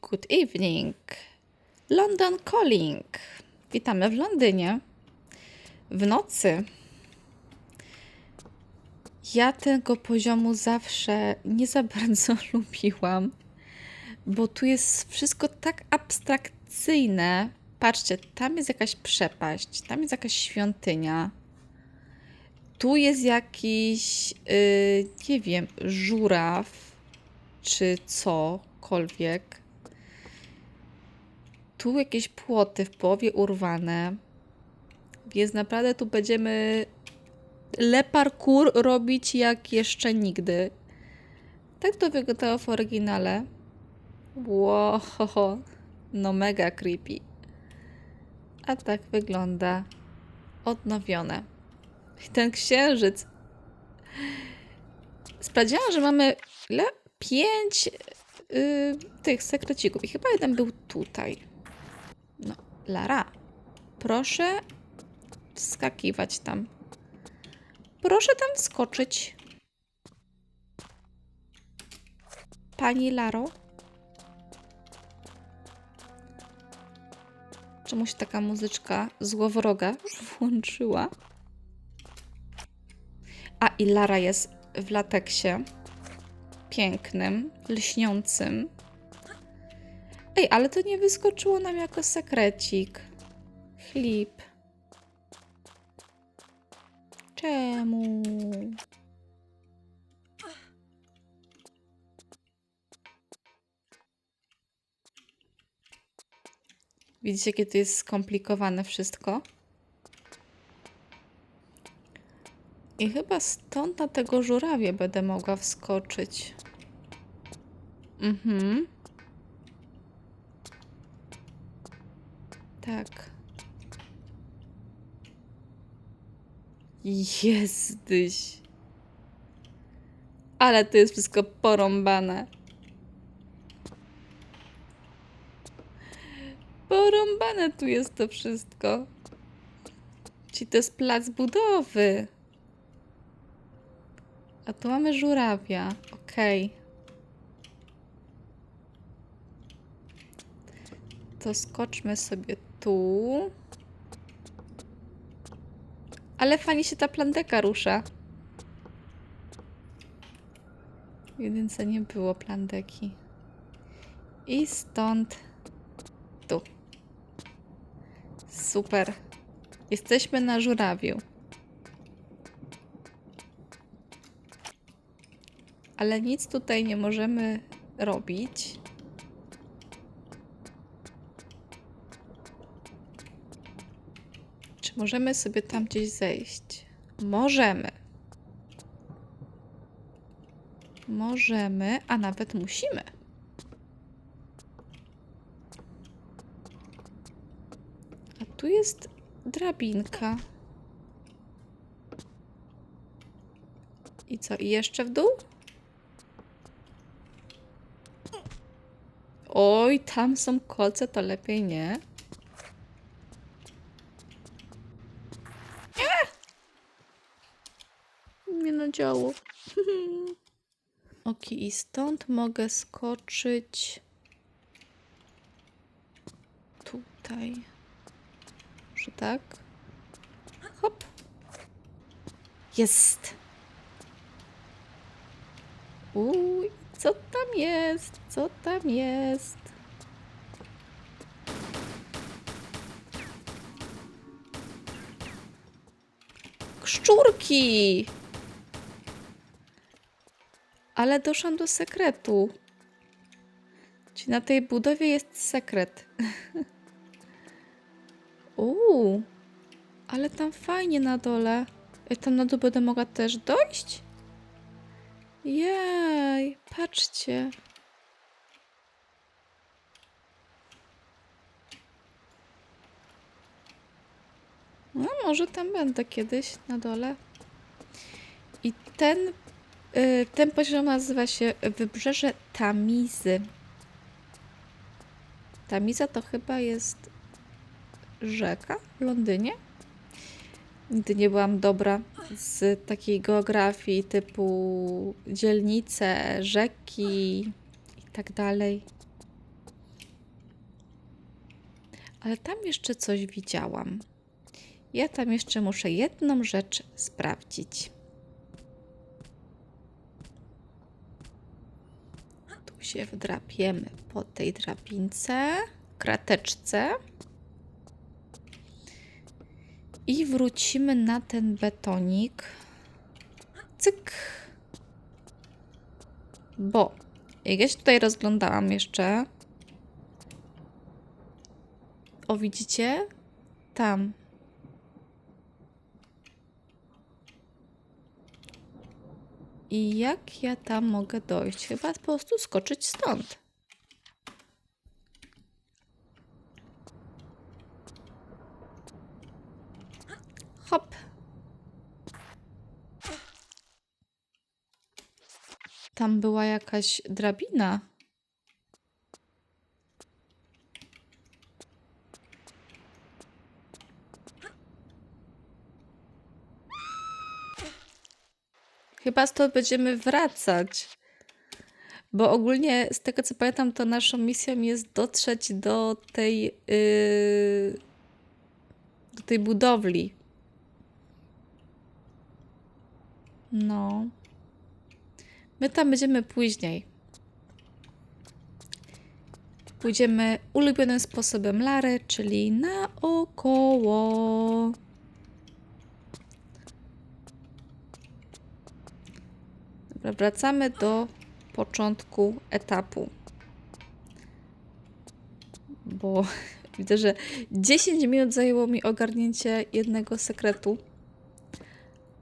Good evening. London Calling. Witamy w Londynie. W nocy. Ja tego poziomu zawsze nie za bardzo lubiłam, bo tu jest wszystko tak abstrakcyjne. Patrzcie, tam jest jakaś przepaść, tam jest jakaś świątynia. Tu jest jakiś, yy, nie wiem, żuraw czy cokolwiek. Tu jakieś płoty w połowie urwane. Więc naprawdę tu będziemy le parkour robić jak jeszcze nigdy. Tak to wyglądało w oryginale. Wow, no mega creepy. A tak wygląda odnowione. Ten księżyc. Sprawdziłam, że mamy? Pięć yy, tych sekrecików. I chyba jeden był tutaj. Lara, proszę wskakiwać tam. Proszę tam wskoczyć. Pani Laro? Czemu się taka muzyczka złowroga włączyła? A i Lara jest w lateksie. Pięknym, lśniącym. Ej, ale to nie wyskoczyło nam jako sekrecik. Chlip. Czemu? Widzicie, jakie to jest skomplikowane wszystko? I chyba stąd na tego żurawie będę mogła wskoczyć. Mhm. Tak. Jezdyś. Ale to jest wszystko porąbane. Porąbane tu jest to wszystko. Ci to jest plac budowy. A tu mamy żurawia. Okej. To skoczmy sobie tu. Ale fajnie się ta plandeka rusza. W jedynce nie było plandeki. I stąd tu. Super. Jesteśmy na żurawiu. Ale nic tutaj nie możemy robić. Czy możemy sobie tam gdzieś zejść? Możemy. Możemy, a nawet musimy. A tu jest drabinka. I co? I jeszcze w dół? Oj, tam są kolce, to lepiej nie. I stąd mogę skoczyć tutaj. Może tak? Hop. Jest. Uj, co tam jest? Co tam jest? Szczurki! Ale doszłam do sekretu. Czy na tej budowie jest sekret? Uuu, ale tam fajnie na dole. Ja tam na dół będę mogła też dojść? Jej, patrzcie. No, może tam będę kiedyś na dole. I ten, ten poziom nazywa się Wybrzeże Tamizy. Tamiza to chyba jest rzeka w Londynie. Nigdy nie byłam dobra z takiej geografii typu dzielnice, rzeki i tak dalej. Ale tam jeszcze coś widziałam. Ja tam jeszcze muszę jedną rzecz sprawdzić. Tu się wdrapiemy po tej drabince, krateczce. I wrócimy na ten betonik. Cyk. Bo jak ja się tutaj rozglądałam jeszcze. O, widzicie? Tam. I jak ja tam mogę dojść? Chyba po prostu skoczyć stąd. Hop. Tam była jakaś drabina. Chyba stąd będziemy wracać. Bo ogólnie, z tego co pamiętam, to naszą misją jest dotrzeć do tej, yy, do tej budowli. No. My tam będziemy później. Pójdziemy ulubionym sposobem Lary, czyli naokoło. Wracamy do początku etapu. Bo widzę, że 10 minut zajęło mi ogarnięcie jednego sekretu.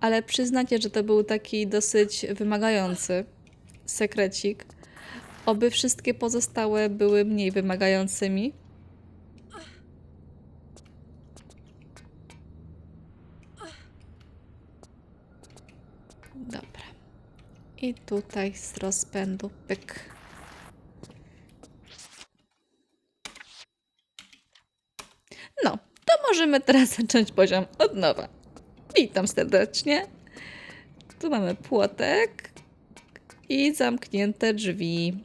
Ale przyznacie, że to był taki dosyć wymagający sekrecik. Oby wszystkie pozostałe były mniej wymagającymi. Dobra. I tutaj z rozpędu pyk. No, to możemy teraz zacząć poziom od nowa. Witam serdecznie. Tu mamy płotek i zamknięte drzwi.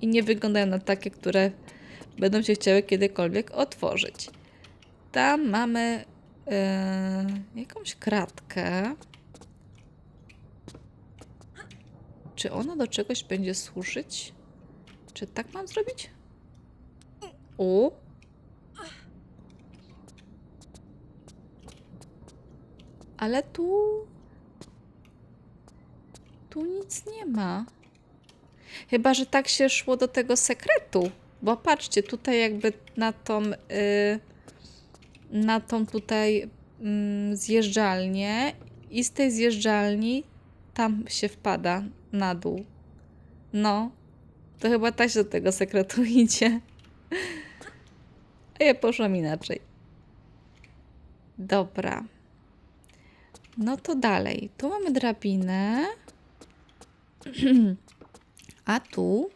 I nie wyglądają na takie, które będą się chciały kiedykolwiek otworzyć. Tam mamy e, jakąś kratkę. Czy ona do czegoś będzie służyć? Czy tak mam zrobić? U. Ale tu. Tu nic nie ma. Chyba, że tak się szło do tego sekretu. Bo patrzcie, tutaj jakby na tą. Yy, na tą tutaj mm, zjeżdżalnię i z tej zjeżdżalni tam się wpada na dół. No, to chyba się do tego sekretu idzie. A ja poszłam inaczej. Dobra. No to dalej. Tu mamy drabinę. A tu.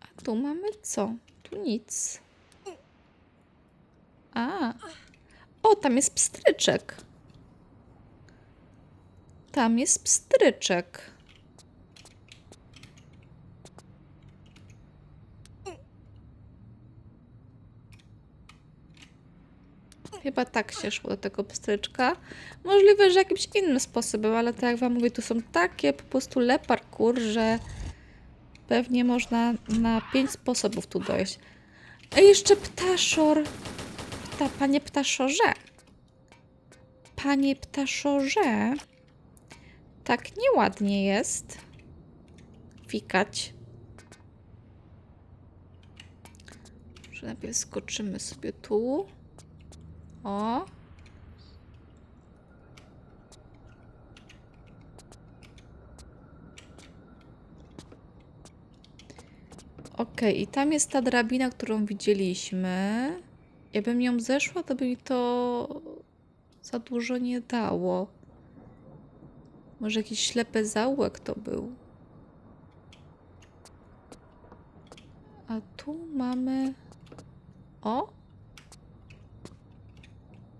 A tu mamy co? Tu nic. A. O, tam jest pstryczek. Tam jest pstryczek. Chyba tak się szło do tego pstryczka. Możliwe, że jakimś innym sposobem, ale tak jak wam mówię, tu są takie po prostu le parkour, że pewnie można na pięć sposobów tu dojść. A jeszcze ptaszor. Pta, panie ptaszorze. Panie ptaszorze. Tak nieładnie jest. Fikać. Może najpierw skoczymy sobie tu. O. Okej, i tam jest ta drabina, którą widzieliśmy. Jakbym ją zeszła, to by mi to za dużo nie dało. Może jakiś ślepy zaułek to był. A tu mamy... O!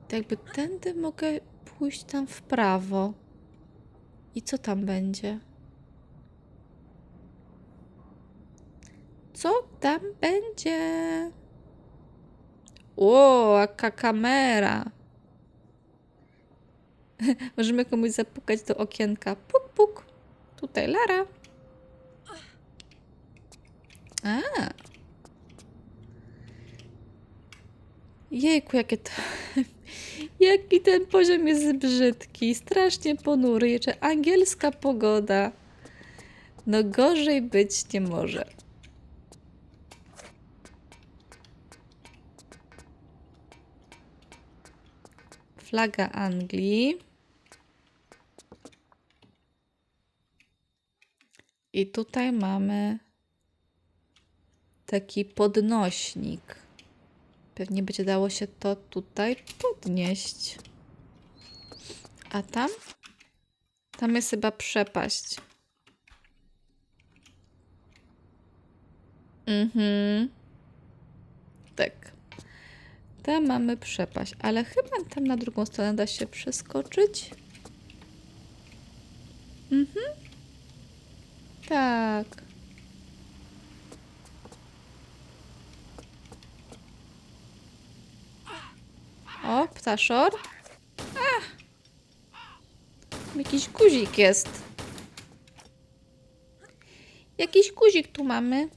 To jakby tędy mogę pójść tam w prawo. I co tam będzie? co tam będzie. O, jaka kamera. Możemy komuś zapukać do okienka. Puk, puk. Tutaj Lara. A. Jejku, jakie to... Jaki ten poziom jest brzydki, strasznie ponury, jeszcze angielska pogoda. No gorzej być nie może. Flaga Anglii. I tutaj mamy taki podnośnik. Pewnie będzie dało się to tutaj podnieść. A tam? Tam jest chyba przepaść. Mhm. Tak. Tam mamy przepaść, ale chyba tam na drugą stronę da się przeskoczyć. Mhm. Tak. O, ptaszor. A! Jakiś guzik jest. Jakiś guzik tu mamy.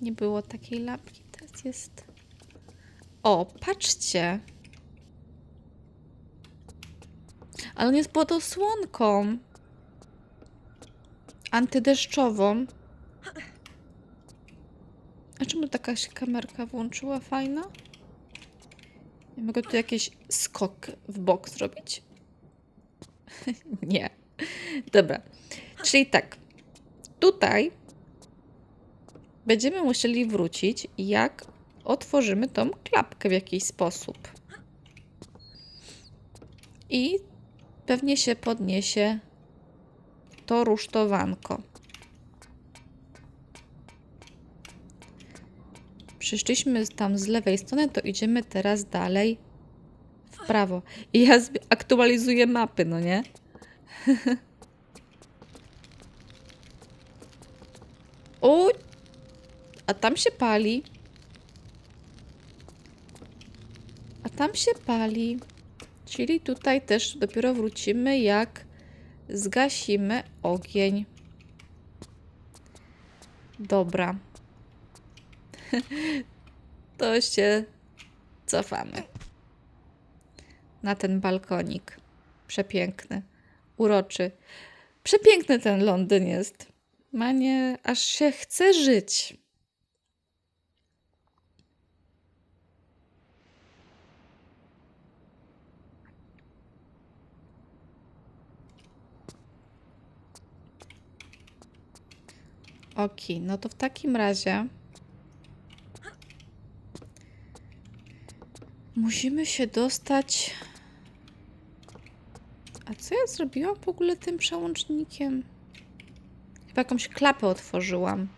Nie było takiej lampki, teraz jest. O, patrzcie. Ale on jest pod osłonką. Antydeszczową. A czemu taka się kamerka włączyła? Fajna? Ja mogę tu jakiś skok w bok zrobić? Nie. Dobra. Czyli tak. Tutaj będziemy musieli wrócić, jak otworzymy tą klapkę w jakiś sposób. I pewnie się podniesie to rusztowanko. Przyszliśmy tam z lewej strony, to idziemy teraz dalej w prawo. I ja aktualizuję mapy, no nie? o! A tam się pali. A tam się pali. Czyli tutaj też dopiero wrócimy, jak zgasimy ogień. Dobra. to się cofamy. Na ten balkonik. Przepiękny. Uroczy. Przepiękny ten Londyn jest. Manie, aż się chce żyć. Ok, no to w takim razie musimy się dostać. A co ja zrobiłam w ogóle tym przełącznikiem? Chyba jakąś klapę otworzyłam.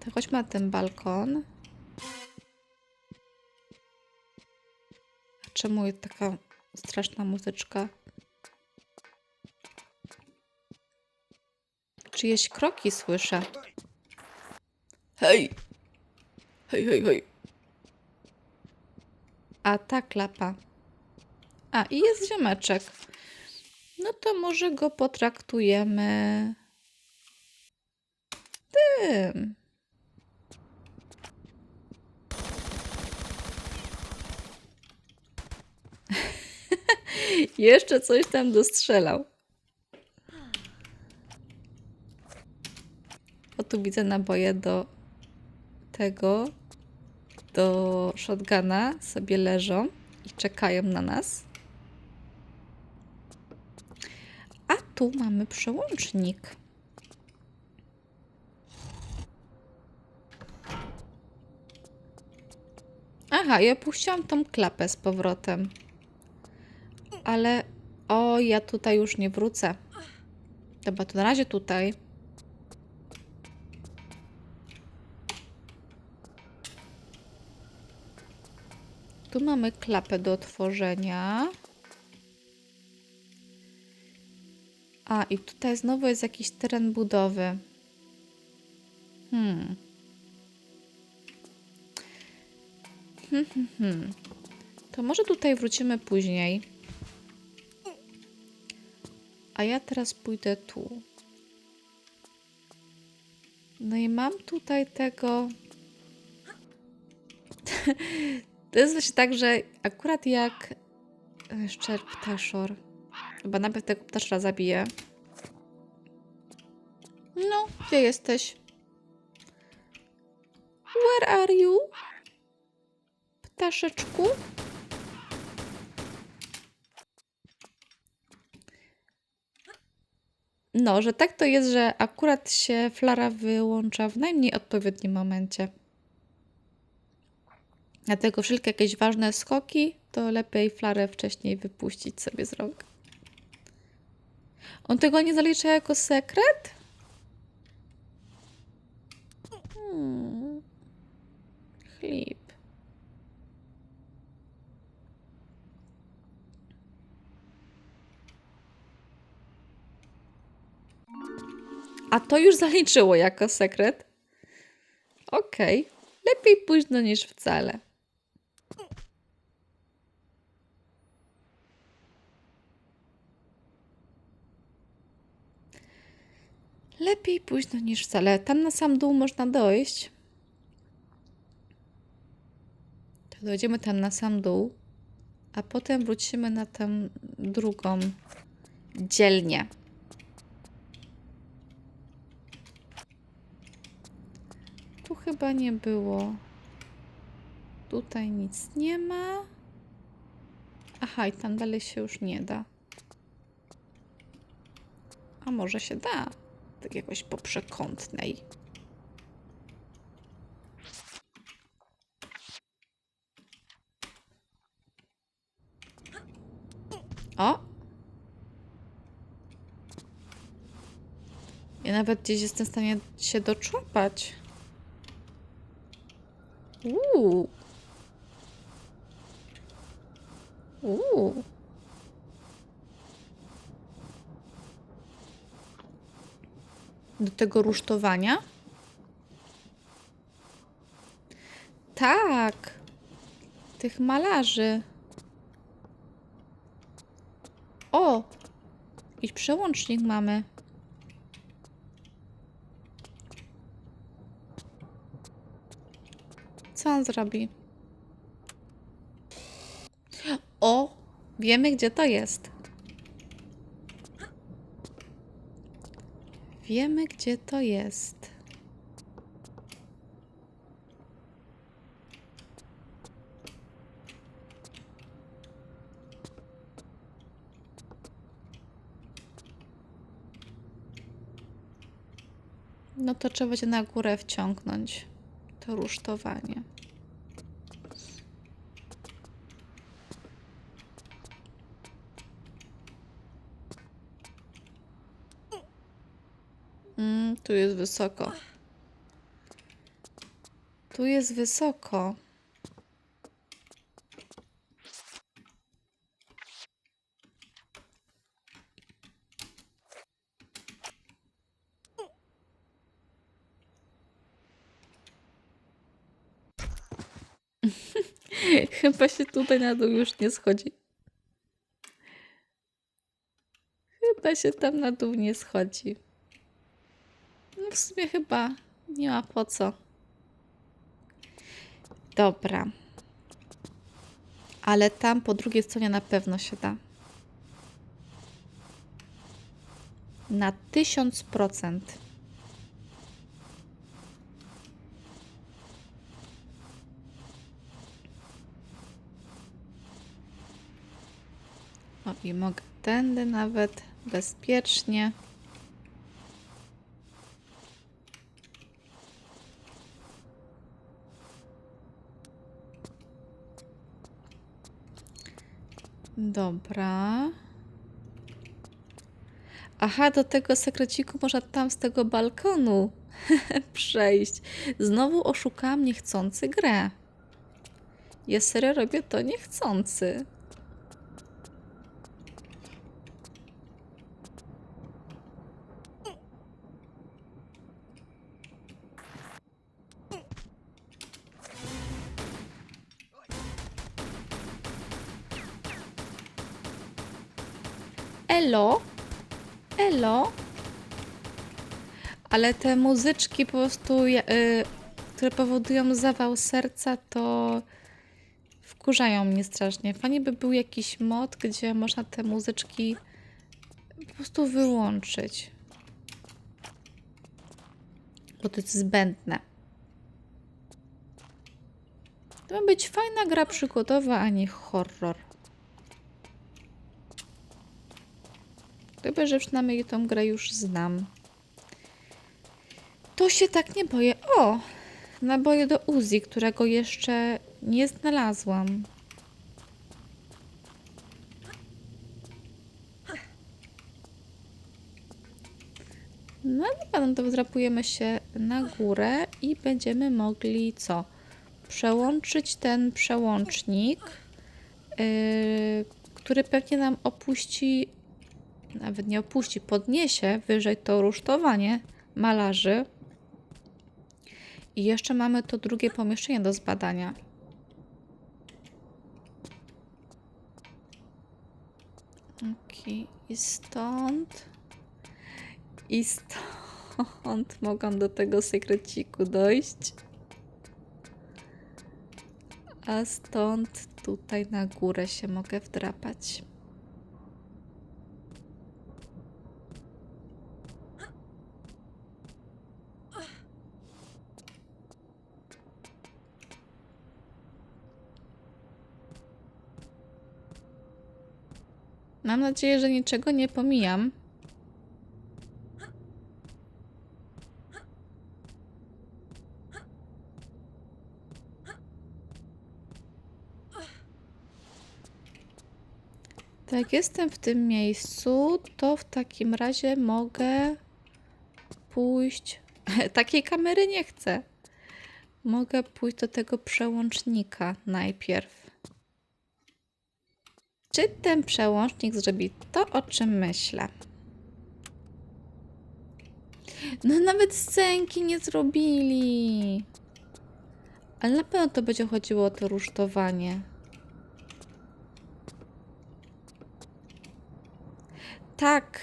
To chodźmy na ten balkon. A czemu jest taka straszna muzyczka? Czyjeś kroki słyszę. Hej! Hej, hej, hej. A ta klapa. A, i jest ziomeczek. No to może go potraktujemy tym. Jeszcze coś tam dostrzelał. O, tu widzę naboje do tego, do shotguna sobie leżą i czekają na nas. A tu mamy przełącznik. Aha, i opuściłam tą klapę z powrotem. Ale o, ja tutaj już nie wrócę. Dobra, to na razie tutaj. Tu mamy klapę do otworzenia. A, i tutaj znowu jest jakiś teren budowy. Hmm. Hmm, hmm, hmm. To może tutaj wrócimy później. A ja teraz pójdę tu. No i mam tutaj tego. to jest właśnie tak, że akurat jak. Jeszcze ptaszor. Chyba najpierw tego ptaszora zabiję. No, gdzie jesteś? Where are you? Ptaszeczku? No, że tak to jest, że akurat się flara wyłącza w najmniej odpowiednim momencie. Dlatego wszelkie jakieś ważne skoki, to lepiej flarę wcześniej wypuścić sobie z rąk. On tego nie zalicza jako sekret? Hmm. Chlip. A to już zaliczyło jako sekret. Okej. Lepiej późno niż wcale. Lepiej późno niż wcale. Tam na sam dół można dojść. To dojdziemy tam na sam dół, a potem wrócimy na tę drugą dzielnię. Tu chyba nie było. Tutaj nic nie ma. Aha, i tam dalej się już nie da. A może się da? Tak jakoś po przekątnej. O! Ja nawet gdzieś jestem w stanie się doczłapać. Uuu. Uuu. Do tego rusztowania? Tak. Tych malarzy. O! I przełącznik mamy. Co on zrobi? O! Wiemy, gdzie to jest. Wiemy, gdzie to jest. No to trzeba będzie na górę wciągnąć to rusztowanie. Tu jest wysoko. Tu jest wysoko. Chyba się tutaj na dół już nie schodzi. Chyba się tam na dół nie schodzi. W sumie chyba nie ma po co. Dobra. Ale tam po drugiej stronie na pewno się da. Na tysiąc procent. O, i mogę tędy nawet bezpiecznie. Dobra. Aha, do tego sekreciku można tam z tego balkonu przejść. Znowu oszukałam niechcący grę. Ja serio robię to niechcący. Ale te muzyczki po prostu, y, które powodują zawał serca, to wkurzają mnie strasznie. Fajnie by był jakiś mod, gdzie można te muzyczki po prostu wyłączyć. Bo to jest zbędne. To ma być fajna gra przygodowa, a nie horror. Chyba, że przynajmniej tą grę już znam. To się tak nie boję. O! Naboje do Uzi, którego jeszcze nie znalazłam. No dobra, no to wzrapujemy się na górę i będziemy mogli co? Przełączyć ten przełącznik, yy, który pewnie nam opuści, nawet nie opuści, podniesie wyżej to rusztowanie malarzy. I jeszcze mamy to drugie pomieszczenie do zbadania. Okej, i stąd. I stąd mogłam do tego sekreciku dojść. A stąd tutaj na górę się mogę wdrapać. Mam nadzieję, że niczego nie pomijam. Tak, jak jestem w tym miejscu, to w takim razie mogę pójść. Takiej kamery nie chcę. Mogę pójść do tego przełącznika najpierw. Czy ten przełącznik zrobi to, o czym myślę? No, nawet scenki nie zrobili. Ale na pewno to będzie chodziło o to rusztowanie. Tak.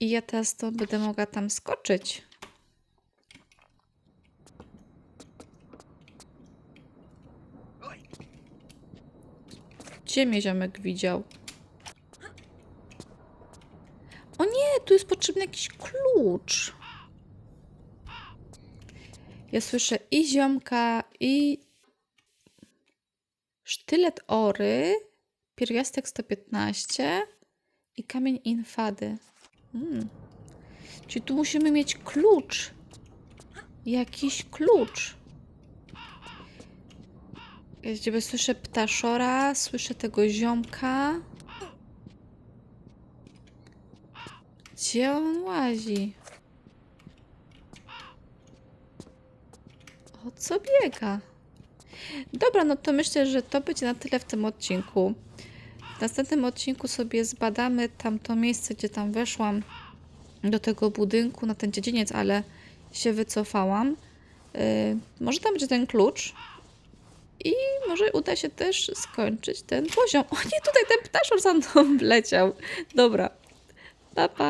I ja teraz to będę mogła tam skoczyć. Gdzie mnie ziomek widział? O nie, tu jest potrzebny jakiś klucz. Ja słyszę i ziomka, i sztylet ory, pierwiastek 115 i kamień infady. Mm. Czyli tu musimy mieć klucz. Jakiś klucz. Gdzie słyszę ptaszora, słyszę tego ziomka. Gdzie on łazi? O co biega? Dobra, no to myślę, że to będzie na tyle w tym odcinku. W następnym odcinku sobie zbadamy tamto miejsce, gdzie tam weszłam do tego budynku, na ten dziedziniec, ale się wycofałam. Yy, może tam będzie ten klucz. I może uda się też skończyć ten poziom. O nie, tutaj ten ptaszor za mną leciał. Dobra. Pa, pa.